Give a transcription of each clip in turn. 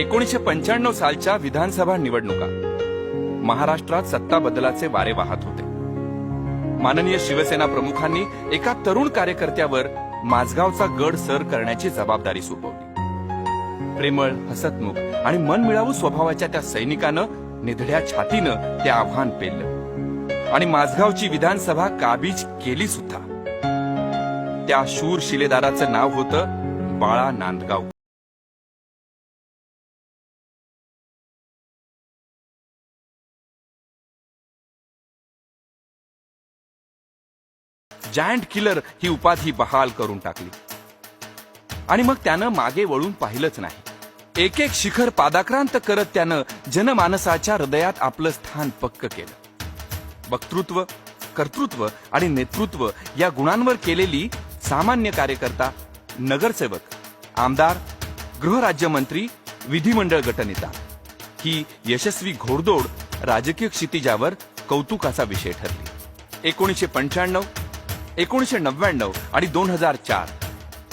एकोणीसशे पंच्याण्णव सालच्या विधानसभा निवडणुका. महाराष्ट्रात सत्ता बदलाचे वारे वाहत होते. माननीय शिवसेना प्रमुखांनी एका तरुण कार्यकर्त्यावर माझगावचा गड सर करण्याची जबाबदारी सोपवली. प्रेमळ हसतमुख आणि मनमिळावू स्वभावाच्या त्या सैनिकानं निधड्या छातीनं ते आव्हान पेललं. आणि माझगावची विधानसभा काबीज केली सुद्धा. त्या शूर शिलेदाराचं नाव होतं बाळा नांदगाव. जायंट किलर ही उपाधी बहाल करून टाकली. आणि मग त्यानं मागे वळून पाहिलंच नाही. एक एक शिखर पादाक्रांत करत त्यानं जनमानसाच्या हृदयात आपलं स्थान पक्क केलं. वक्तृत्व कर्तृत्व आणि नेतृत्व या गुणांवर केलेली सामान्य कार्यकर्ता नगरसेवक आमदार गृहराज्यमंत्री विधिमंडळ गटनेता. ही यशस्वी घोडदौड राजकीय क्षितिजावर कौतुकाचा विषय ठरली. एकोणीसशे पंच्याण्णव एकोणीसशे नव्याण्णव आणि दोन हजार चार.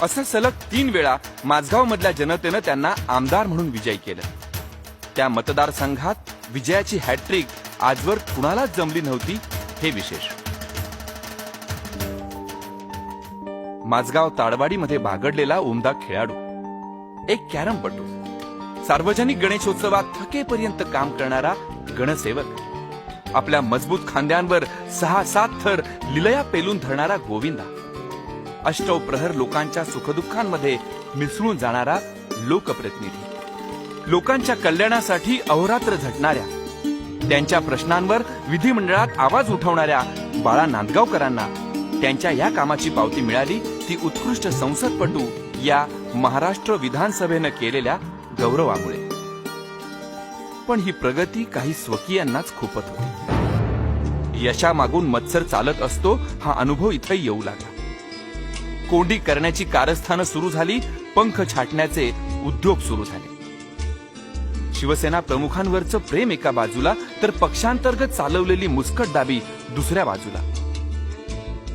असं सलग तीन वेळा माझगाव मधल्या जनतेनं त्यांना आमदार म्हणून विजय केलं. त्या मतदारसंघात विजयाची हॅट्रिक आजवर कुणालाच जमली नव्हती हे विशेष. माझगाव ताडवाडीमध्ये बागडलेला उमदा खेळाडू. एक कॅरमपटू. सार्वजनिक गणेशोत्सवात थकेपर्यंत काम करणारा गणसेवक. आपल्या मजबूत खांद्यांवर सहा सात थर लिलया पेलून धरणारा गोविंदा. अष्टव प्रहर लोकांच्या सुखदुःखांमध्ये मिसळून जाणारा लोकप्रतिनिधी. लोकांच्या कल्याणासाठी अहोरात्र झटणाऱ्या त्यांच्या प्रश्नांवर विधिमंडळात आवाज उठवणाऱ्या बाळा नांदगावकरांना त्यांच्या या कामाची पावती मिळाली ती उत्कृष्ट संसदपटू या महाराष्ट्र विधानसभेनं केलेल्या गौरवामुळे. पण ही प्रगती काही स्वकीयांनाच खूपत होती. यशामागून मत्सर चालत असतो हा अनुभव इथं येऊ लागला. कोंडी करण्याची कारस्थानं सुरू झाली पंख छाटण्याचे उद्योग सुरू झाले. शिवसेना प्रमुखांवरचं प्रेम एका बाजूला तर पक्षांतर्गत चालवलेली मुस्कटदाबी दुसऱ्या बाजूला.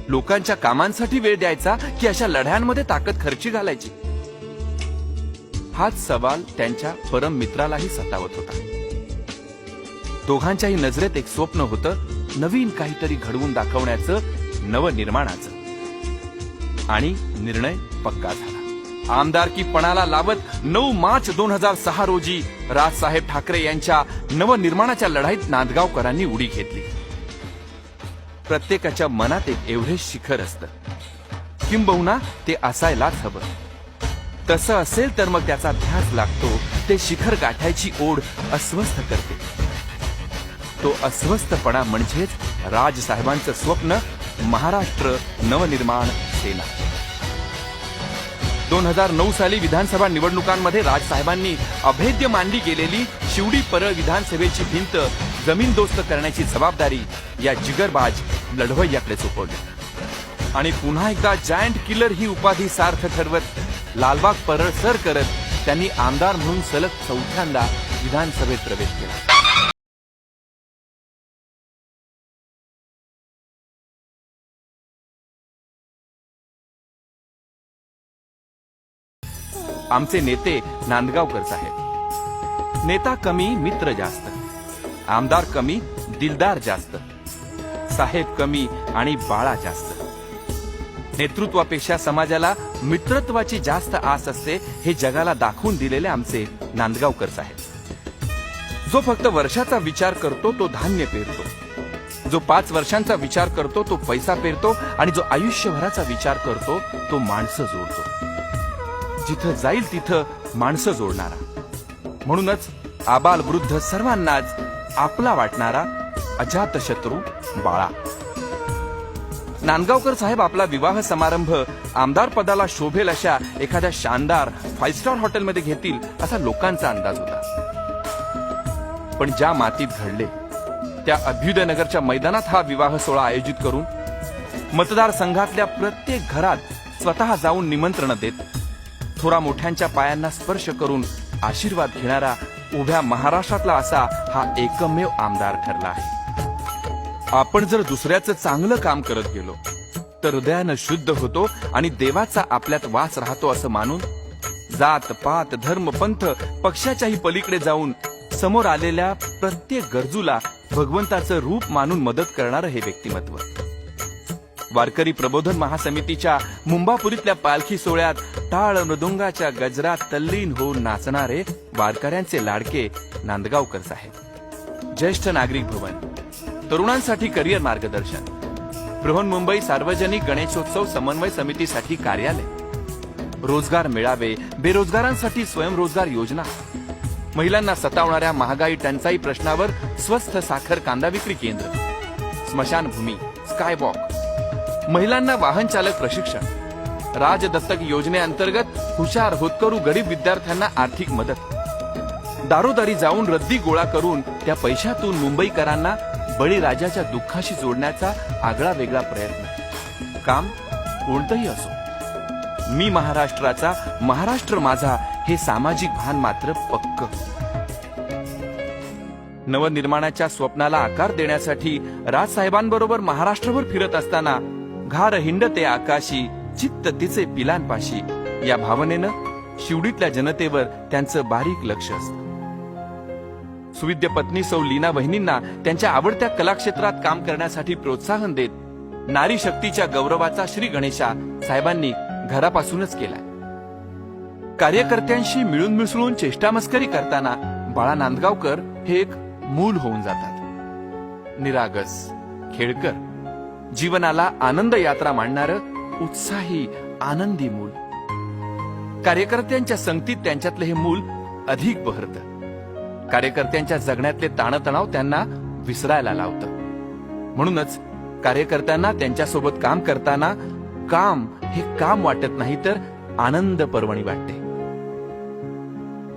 लोकांच्या कामांसाठी वेळ द्यायचा की अशा लढ्यांमध्ये ताकद खर्ची घालायची? हाच सवाल त्यांच्या परम मित्रालाही सतावत होता. दोघांच्याही नजरेत एक स्वप्न होतं नवीन काहीतरी घडवून दाखवण्याचं नवनिर्माणाचं. आणि निर्णय पक्का झाला. आमदारकी पणाला लावत नऊ मार्च दोन हजार सहा रोजी राजसाहेब ठाकरे यांच्या नवनिर्माणाच्या लढाईत नांदगावकरांनी उडी घेतली. प्रत्येकाच्या मनात एक एव्हरेस्ट शिखर असतं. किंबहुना ते असायलाच हवं. तसं असेल तर मग त्याचा ध्यास लागतो ते शिखर गाठायची ओढ अस्वस्थ करते. तो अस्वस्थपणा म्हणजेच राजसाहेबांचं स्वप्न महाराष्ट्र नवनिर्माण सेना. दोन हजार नऊ साली विधानसभा निवडणुकांमध्ये राजसाहेबांनी अभेद्य मानली गेलेली शिवडी परळ विधानसभेची भिंत जमीनदोस्त करण्याची जबाबदारी या जिगरबाज लढवय्याकडे सोपवली. आणि पुन्हा एकदा जायंट किलर ही उपाधी सार्थ ठरवत लालबाग परळ सर करत त्यांनी आमदार म्हणून सलग चौथ्यांदा विधानसभेत प्रवेश केला. आमचे नेते नांदगावकर साहेब. नेता कमी मित्र जास्त. आमदार कमी दिलदार जास्त. साहेब कमी आणि बाळा जास्त. नेतृत्वापेक्षा समाजाला मित्रत्वाची जास्त आस असते हे जगाला दाखवून दिलेले आमचे नांदगावकर साहेब. जो फक्त वर्षाचा विचार करतो तो धान्य पेरतो. जो पाच वर्षांचा विचार करतो तो पैसा पेरतो आणि जो आयुष्यभराचा विचार करतो तो माणसं जोडतो. जिथं जाईल तिथं माणसं जोडणारा. म्हणूनच आबाल वृद्ध सर्वांनाच आपला वाटणारा अजातशत्रू बाळा. नांदगावकर साहेब आपला विवाह समारंभ आमदार पदाला शोभेल अशा एखाद्या शानदार फाईव्ह स्टार हॉटेलमध्ये घेतील असा लोकांचा अंदाज होता. पण ज्या मातीत घडले त्या अभ्युदयनगरच्या मैदानात हा विवाह सोहळा आयोजित करून मतदारसंघातल्या प्रत्येक घरात स्वतः जाऊन निमंत्रण देत थोरा मोठ्यांच्या पायांना स्पर्श करून आशीर्वाद घेणारा उभ्या महाराष्ट्रातला असा हा एकमेव आमदार ठरला आहे. आपण जर दुसऱ्याचं चांगलं काम करत गेलो तर हृदयानं शुद्ध होतो आणि देवाचा आपल्यात वास राहतो असं मानून जात पात धर्म पंथ पक्षाच्याही पलीकडे जाऊन समोर आलेल्या प्रत्येक गरजूला भगवंताचं रूप मानून मदत करणारं हे व्यक्तिमत्व. वारकरी प्रबोधन महासमितीच्या मुंबापुरीतल्या पालखी सोहळ्यात टाळ मृदुंगाच्या गजरात तल्लीन होऊन नाचणारे वारकऱ्यांचे लाडके नांदगावकर साहेब. ज्येष्ठ नागरिक भवन. तरुणांसाठी करिअर मार्गदर्शन. बृहन्मुंबई सार्वजनिक गणेशोत्सव समन्वय समितीसाठी कार्यालय. रोजगार मेळावे बेरोजगारांसाठी स्वयंरोजगार योजना. महिलांना सतावणाऱ्या महागाई टंचाई प्रश्नावर स्वस्थ साखर कांदा विक्री केंद्र. स्मशानभूमी स्कायवॉक महिलांना वाहन चालक प्रशिक्षण. राज दत्तक योजनेअंतर्गत हुशार होतकरू गरीब विद्यार्थ्यांना आर्थिक मदत. दारोदारी जाऊन रद्दी गोळा करून त्या पैशातून मुंबईकरांना बळीराजाच्या दुःखाशी जोडण्याचा आगळा वेगळा प्रयत्न. काम कोणतंही असो. मी महाराष्ट्राचा महाराष्ट्र माझा हे सामाजिक भान मात्र पक्क. नवनिर्माणाच्या स्वप्नाला आकार देण्यासाठी राजसाहेबांबरोबर महाराष्ट्रभर फिरत असताना घार हिंडते आकाशी चित्त तिचे पिलांपाशी. या भावनेनं शिवडीतल्या जनतेवर त्यांचं बारीक लक्ष असतं. सुविद्य पत्नी सौ लीना बहिणींना त्यांच्या आवडत्या कलाक्षेत्रात काम करण्यासाठी प्रोत्साहन देत नारी शक्तीच्या गौरवाचा श्री गणेशा साहेबांनी घरापासूनच केलाय. कार्यकर्त्यांशी मिळून मिसळून चेष्टामस्करी करताना बाळा नांदगावकर हे एक मूल होऊन जातात. निरागस खेळकर जीवनाला आनंद यात्रा मांडणार उत्साही आनंदी मूल. कार्यकर्त्यांच्या संगतीत त्यांच्यातलं हे मूल अधिक बहरतं. कार्यकर्त्यांच्या जगण्यातले ताणतणाव त्यांना विसरायला लावतं. म्हणूनच कार्यकर्त्यांना त्यांच्यासोबत काम करताना काम हे काम वाटत नाही तर आनंद पर्वणी वाटते.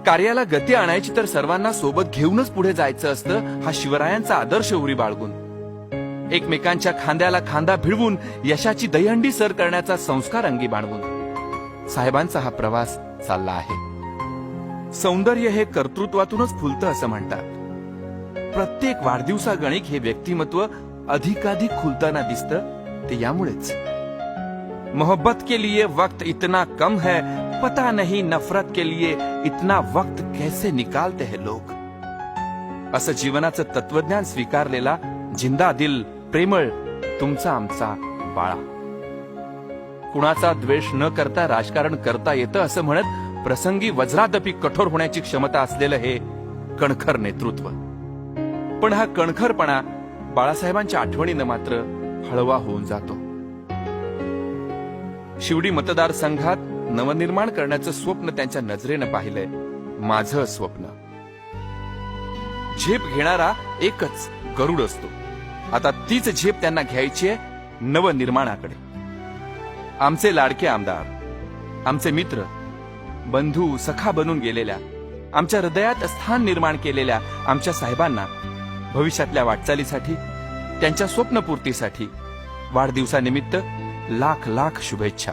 कार्याला गती आणायची तर सर्वांना सोबत घेऊनच पुढे जायचं असतं हा शिवरायांचा आदर्श उरी बाळगून. एकमेकांच्या खांद्याला खांदा भिडवून यशाची दहीहंडी सर करण्याचा संस्कार अंगी बाणवून साहेबांचा हा प्रवास चालला आहे. सौंदर्य हे कर्तृत्वातूनच फुलतं असं म्हणतात. प्रत्येक वाढदिवसागणिक हे व्यक्तिमत्व अधिकाधिक खुलताना दिसतं ते यामुळेच. मोहब्बत के लिए वक्त इतना कम है पता नहीं नफरत के लिए इतना वक्त कैसे निकालते हैं लोग? असं जीवनाचं तत्वज्ञान स्वीकारलेला जिंदा दिल प्रेमळ तुमचा आमचा बाळा. कुणाचा द्वेष न करता राजकारण करता येतं असं म्हणत प्रसंगी वज्रादपी कठोर होण्याची क्षमता असलेलं हे कणखर नेतृत्व. पण हा कणखरपणा बाळासाहेबांच्या आठवणीनं मात्र हळवा होऊन जातो. शिवडी मतदारसंघात नवनिर्माण करण्याचं स्वप्न त्यांच्या नजरेनं पाहिलंय माझं स्वप्न. झेप घेणारा एकच गरुड असतो. आता तीच झेप त्यांना घ्यायची आहे नवनिर्माणाकडे. आमचे लाडके आमदार आमचे मित्र बंधू सखा बनून गेलेल्या आमच्या हृदयात स्थान निर्माण केलेल्या आमच्या साहेबांना भविष्यातल्या वाटचालीसाठी त्यांच्या स्वप्नपूर्तीसाठी वाढदिवसानिमित्त लाख लाख शुभेच्छा.